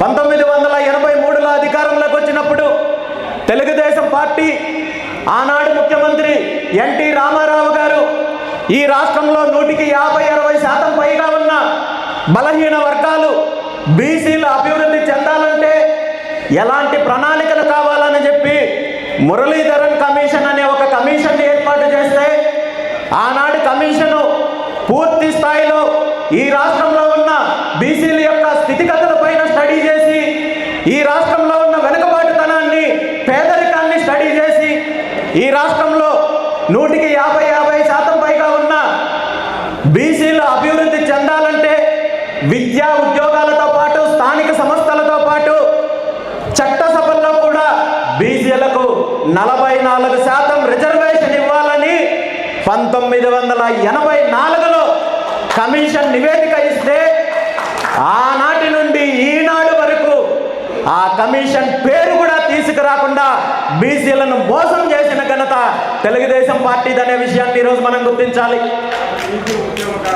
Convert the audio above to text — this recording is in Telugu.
పంతొమ్మిది వందల ఎనభై మూడులో అధికారంలోకి వచ్చినప్పుడు తెలుగుదేశం పార్టీ ఆనాడు ముఖ్యమంత్రి ఎన్టీ రామారావు గారు ఈ రాష్ట్రంలో నూటికి యాభై అరవై శాతం పైగా ఉన్న బలహీన వర్గాలు బీసీలు అభివృద్ధి చెందాలంటే ఎలాంటి ప్రణాళికలు కావాలని చెప్పి మురళీధరన్ కమిషన్ అనే ఒక కమిషన్ ఏర్పాటు చేస్తే ఆనాడు కమిషను పూర్తి స్థాయిలో ఈ రాష్ట్రంలో ఉన్న బీసీల యొక్క స్థితిగతుల ఈ రాష్ట్రంలో ఉన్న వెనుకబాటుతనాన్ని పేదరికాన్ని స్టడీ చేసి ఈ రాష్ట్రంలో నూటికి యాభై యాభై శాతం పైగా ఉన్న బీసీలు అభివృద్ధి చెందాలంటే విద్యా ఉద్యోగాలతో పాటు స్థానిక సంస్థలతో పాటు చట్టసభల్లో కూడా బీసీలకు నలభై నాలుగు శాతం రిజర్వేషన్ ఇవ్వాలని పంతొమ్మిది వందల ఎనభై నాలుగులో కమిషన్ నివేదిక కమిషన్ పేరు కూడా తీసుకురాకుండా బీసీలను మోసం చేసిన ఘనత తెలుగుదేశం పార్టీదనే విషయాన్ని ఈరోజు మనం గుర్తించాలి.